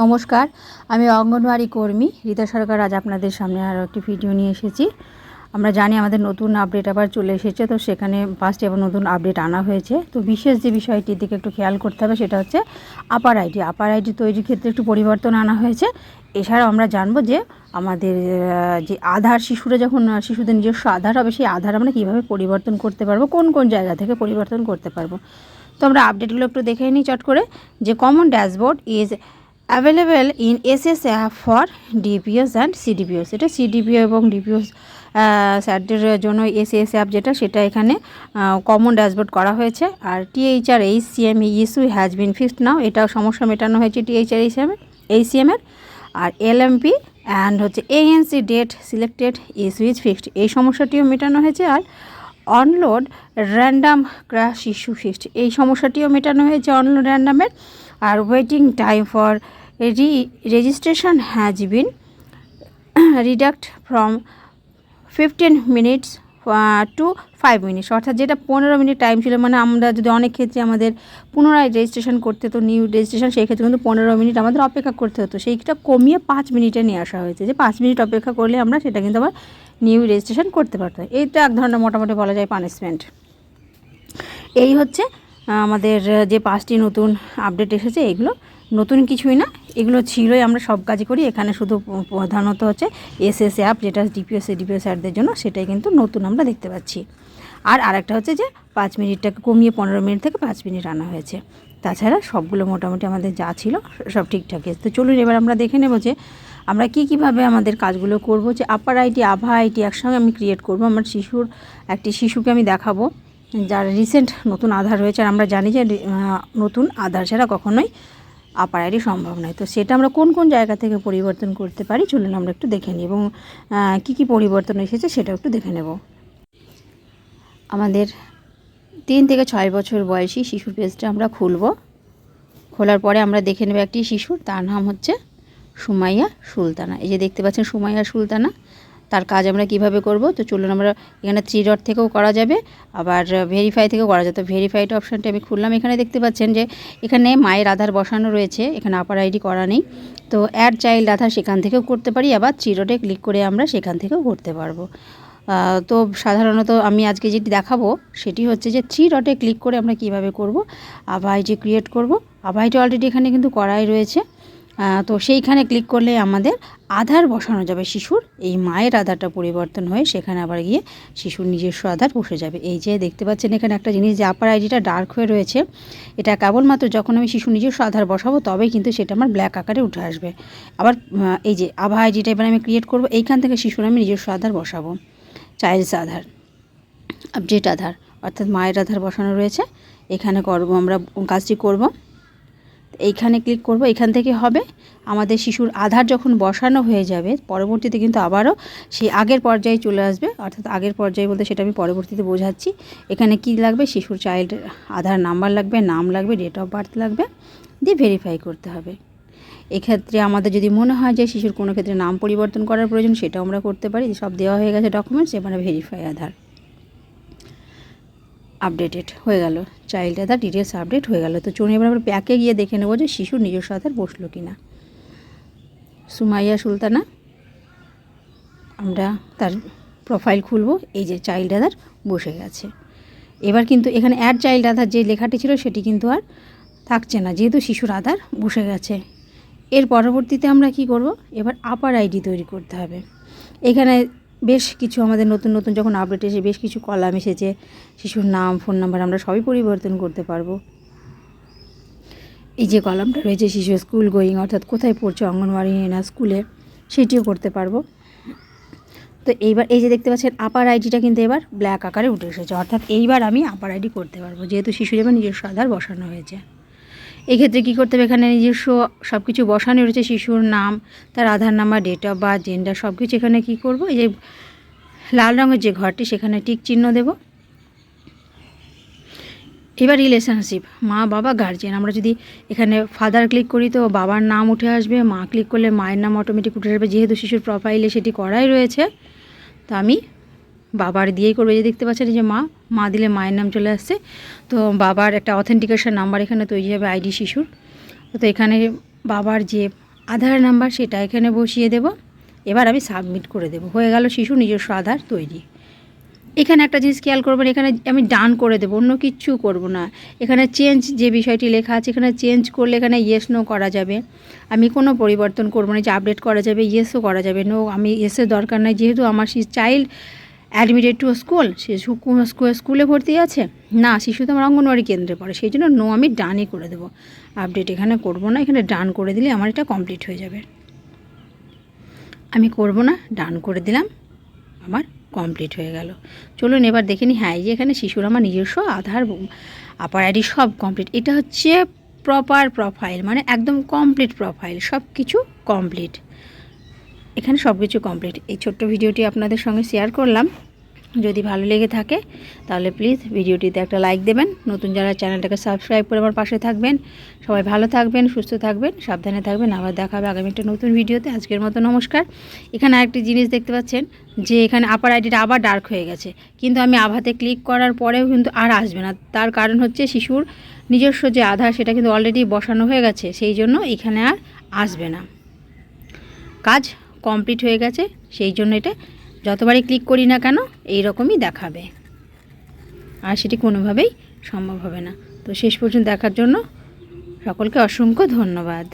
নমস্কার, আমি অঙ্গনওয়াড়ি কর্মী রীতা সরকার। আজ আপনাদের সামনে আরও একটি ভিডিও নিয়ে এসেছি। আমরা জানি আমাদের নতুন আপডেট আবার চলে এসেছে, তো সেখানে ফার্স্ট আবার নতুন আপডেট আনা হয়েছে। তো বিশেষ যে বিষয়টির দিকে একটু খেয়াল করতে হবে, সেটা হচ্ছে আপার আইডি আপার আইডি তৈরির ক্ষেত্রে একটু পরিবর্তন আনা হয়েছে। এছাড়াও আমরা জানব যে আমাদের যে আধার শিশুরা যখন, শিশুদের নিজস্ব আধার হবে, সেই আধার আমরা কীভাবে পরিবর্তন করতে পারব, কোন কোন জায়গা থেকে পরিবর্তন করতে পারব। তো আমরা আপডেটগুলো একটু দেখে নিই চট করে। যে common dashboard is available in S S app for DPS and CDPS এটা সিডিপিও এবং ডিপিএস স্যারদের জন্য এস এস অ্যাপ যেটা, সেটা এখানে কমন ড্যাশবোর্ড করা হয়েছে। আর THR H CM issue has been fixed now এটাও সমস্যা মেটানো হয়েছে টিএইচআর এইচএম এইচসিএমের আর এলএমপি অ্যান্ড হচ্ছে ANC date selected issue is fixed এই সমস্যাটিও মেটানো হয়েছে। আর onload random crash issue fixed এই সমস্যাটিও মেটানো হয়েছে অনলোড র্যান্ডামের আর waiting time for re-registration has been reduced from fifteen minutes to five minutes অর্থাৎ যেটা পনেরো মিনিট টাইম ছিল মানে আমরা যদি অনেক ক্ষেত্রে আমাদের পুনরায় রেজিস্ট্রেশন করতে হতো নিউ রেজিস্ট্রেশন সেই ক্ষেত্রে কিন্তু পনেরো মিনিট আমাদের অপেক্ষা করতে হতো। সেইটা কমিয়ে পাঁচ মিনিটে নিয়ে আসা হয়েছে। যে পাঁচ মিনিট অপেক্ষা করলে আমরা সেটা কিন্তু আবার নিউ রেজিস্ট্রেশন করতে পারতাম। এইটা এক ধরনের মোটামুটি বলা যায় পানিশমেন্ট এই হচ্ছে আমাদের যে পাঁচটি নতুন আপডেট এসেছে, এগুলো নতুন কিছুই না। এগুলো ছিলই আমরা সব কাজই করি। এখানে শুধু প্রধানত হচ্ছে এস এস অ্যাপ যেটা ডিপিএস ডিপিএস অ্যাডদের জন্য সেটাই কিন্তু নতুন আমরা দেখতে পাচ্ছি। আর আরেকটা হচ্ছে যে পাঁচ মিনিটটাকে কমিয়ে পনেরো মিনিট থেকে পাঁচ মিনিট আনা হয়েছে। তাছাড়া সবগুলো মোটামুটি আমাদের যা ছিল সব ঠিকঠাকই তো চলুন এবার আমরা দেখে নেব যে আমরা কী কীভাবে আমাদের কাজগুলো করব, যে আপার আইটি আভা আইটি একসঙ্গে আমি ক্রিয়েট করব। আমার শিশুর, একটি শিশুকে আমি দেখাবো। যার রিসেন্ট নতুন আধার রয়েছে আর আমরা জানি যে নতুন আধার ছাড়া কখনোই আপার আইডি সম্ভব নয়। তো সেটা আমরা কোন কোন জায়গা থেকে পরিবর্তন করতে পারি চলুন আমরা একটু দেখে নিই এবং কী কী পরিবর্তন এসেছে সেটাও একটু দেখে নেব। আমাদের তিন থেকে ছয় বছর বয়সী শিশুর পেজটা আমরা খুলব। খোলার পরে আমরা দেখে নেব একটি শিশুর, তার নাম হচ্ছে সুমাইয়া সুলতানা। এই যে দেখতে পাচ্ছেন সুমাইয়া সুলতানা তার কাজ আমরা কীভাবে করব? তো চলুন আমরা এখানে থ্রি ডট থেকেও করা যাবে। আবার ভেরিফাই থেকেও করা যাবে। তো ভেরিফাইড অপশানটা আমি খুললাম। এখানে দেখতে পাচ্ছেন যে এখানে মায়ের আধার বসানো রয়েছে। এখানে আপার আইডি করা নেই। তো অ্যাড চাইল্ড আধার সেখান থেকেও করতে পারি। আবার থ্রি ডটে ক্লিক করে আমরা সেখান থেকেও করতে পারব। তো সাধারণত আমি আজকে যেটি দেখাবো, সেটি হচ্ছে যে থ্রি ডটে ক্লিক করে আমরা কীভাবে করব? আভাইটি ক্রিয়েট করব। আভাইটি অলরেডি এখানে কিন্তু করাই রয়েছে। তো সেইখানে ক্লিক করলে আমাদের আধার বসানো যাবে শিশুর। এই মায়ের আধারটা পরিবর্তন হয়ে সেখানে আবার গিয়ে শিশুর নিজস্ব আধার বসে যাবে। এই যে দেখতে পাচ্ছেন এখানে একটা জিনিস যে আপার আইডিটা ডার্ক হয়ে রয়েছে। এটা কেবলমাত্র যখন আমি শিশু নিজস্ব আধার বসাবো তবেই কিন্তু সেটা আমার ব্ল্যাক আকারে উঠে আসবে। আবার এই যে আভা আইডিটা এবার আমি ক্রিয়েট করব, এইখান থেকে শিশুর আমি নিজস্ব আধার বসাবো। চাইল্ডস আধার আপডেট আধার, অর্থাৎ মায়ের আধার বসানো রয়েছে। এখানে করব আমরা, কাজটি করব। এইখানে ক্লিক করব, এখান থেকে হবে। আমাদের শিশুর আধার যখন বসানো হয়ে যাবে, পরবর্তীতে কিন্তু আবারও সেই আগের পর্যায়ে চলে আসবে। অর্থাৎ আগের পর্যায়ে বলতে সেটা আমি পরবর্তীতে বোঝাচ্ছি। এখানে কি লাগবে? শিশুর চাইল্ড আধার নাম্বার লাগবে, নাম লাগবে ডেট অফ বার্থ লাগবে। দিয়ে ভেরিফাই করতে হবে। এক্ষেত্রে আমাদের যদি মনে হয় যে শিশুর কোনো ক্ষেত্রে নাম পরিবর্তন করার প্রয়োজন, সেটাও আমরা করতে পারি। সব দেওয়া হয়ে গেছে ডকুমেন্টস এবারে ভেরিফাই আধার। আপডেটেড হয়ে গেল। চাইল্ড আধার ডিটেলস আপডেট হয়ে গেল। তো চলুন এবার আমরা ব্যাকে গিয়ে দেখে নেব যে শিশুর নিজস্ব আধার বসল কি না সুমাইয়া সুলতানা, আমরা তার প্রোফাইল খুলব। এই যে চাইল্ড আধার বসে গেছে। এবার কিন্তু এখানে অ্যাড চাইল্ড আধার যে লেখাটি ছিল সেটি কিন্তু আর থাকছে না, যেহেতু শিশুর আধার বসে গেছে। এর পরবর্তীতে আমরা কি করব? এবার আপার আইডি তৈরি করতে হবে। এখানে বেশ কিছু আমাদের নতুন নতুন যখন আপডেট এসে বেশ কিছু কলাম এসেছে, শিশুর নাম ফোন নাম্বার আমরা সবই পরিবর্তন করতে পারব। এই যে কলামটা রয়েছে, শিশু স্কুল গোয়িং অর্থাৎ কোথায় পড়ছে অঙ্গনওয়াড়ি না স্কুলে সেটিও করতে পারব। তো এইবার এই যে দেখতে পাচ্ছেন আপার আইডিটা কিন্তু এবার ব্ল্যাক আকারে উঠে এসেছে, অর্থাৎ এইবার আমি আপার আইডি করতে পারব, যেহেতু শিশুর এবার নিজস্ব আধার বসানো হয়েছে। এক্ষেত্রে কী করতে হবে? এখানে নিজস্ব সব কিছু বসানো রয়েছে, শিশুর নাম, তার Aadhaar number date of birth gender সব কিছু এখানে কী করব? এই যে লাল রঙের যে ঘরটি, সেখানে টিক চিহ্ন দেব। এবার রিলেশনশিপ মা, বাবা গার্জেন আমরা যদি এখানে ফাদার ক্লিক করি তো বাবার নাম উঠে আসবে। মা ক্লিক করলে মায়ের নাম অটোমেটিক উঠে আসবে। যেহেতু শিশুর প্রোফাইলে সেটি করাই রয়েছে, তো আমি বাবার দিয়েই করবে। যে দেখতে পাচ্ছেন যে মা মা দিলে মায়ের নাম চলে আসছে। তো বাবার একটা অথেন্টিকেশন নাম্বার এখানে তৈরি হবে আইডি শিশুর। তো এখানে বাবার যে আধার নাম্বার সেটা এখানে বসিয়ে দেব। এবার আমি সাবমিট করে দেব। হয়ে গেল শিশু নিজস্ব আধার তৈরি। এখানে একটা জিনিস খেয়াল করবেন, এখানে আমি ডান করে দেবো, অন্য কিচ্ছু করব না। এখানে চেঞ্জ যে বিষয়টি লেখা আছে, এখানে চেঞ্জ করলে এখানে ইয়েস নো করা যাবে। আমি কোনো পরিবর্তন করব না যে আপডেট করা যাবে ইয়েসও করা যাবে। নো আমি ইয়েসের দরকার নাই, যেহেতু আমার চাইল্ড অ্যাডমিটেড টু স্কুল শিশু স্কুলে ভর্তি আছে? না শিশু তো আমার অঙ্গনওয়াড়ি কেন্দ্রে পড়ে। সেই জন্য নো আমি ডানই করে দেবো। আপডেট এখানে করব না, এখানে ডান করে দিলে আমার এটা কমপ্লিট হয়ে যাবে। আমি করব না ডান করে দিলাম, আমার কমপ্লিট হয়ে গেল। চলুন এবার দেখে নিই হ্যাঁ এই যে এখানে শিশুর আমার নিজস্ব আধার আপার আইডি সব কমপ্লিট এটা হচ্ছে প্রপার প্রোফাইল মানে একদম কমপ্লিট প্রোফাইল সব কিছু কমপ্লিট এখানে সব কিছু কমপ্লিট এই ছোট্ট ভিডিওটি আপনাদের সঙ্গে শেয়ার করলাম। যদি ভালো লেগে থাকে, তাহলে প্লিজ ভিডিওটিতে একটা লাইক দেবেন। নতুন যারা চ্যানেলটাকে সাবস্ক্রাইব করে আমার পাশে থাকবেন, সবাই ভালো থাকবেন, সুস্থ থাকবেন, সাবধানে থাকবেন। আবার দেখা হবে আগামী একটা নতুন ভিডিওতে। আজকের মতো নমস্কার। এখানে আরেকটি জিনিস দেখতে পাচ্ছেন, যে এখানে আপার আইডিটা আবার ডার্ক হয়ে গেছে। কিন্তু আমি আভাতে ক্লিক করার পরেও কিন্তু আর আসবে না। তার কারণ হচ্ছে শিশুর নিজস্ব যে আধার, সেটা কিন্তু অলরেডি বসানো হয়ে গেছে। সেই জন্য এখানে আর আসবে না। কাজ কমপ্লিট হয়ে গেছে। সেই জন্য এটা যতবারই ক্লিক করি না কেন এই রকমই দেখাবে। আর সেটি কোনোভাবেই সম্ভব হবে না। তো শেষ পর্যন্ত দেখার জন্য সকলকে অসংখ্য ধন্যবাদ।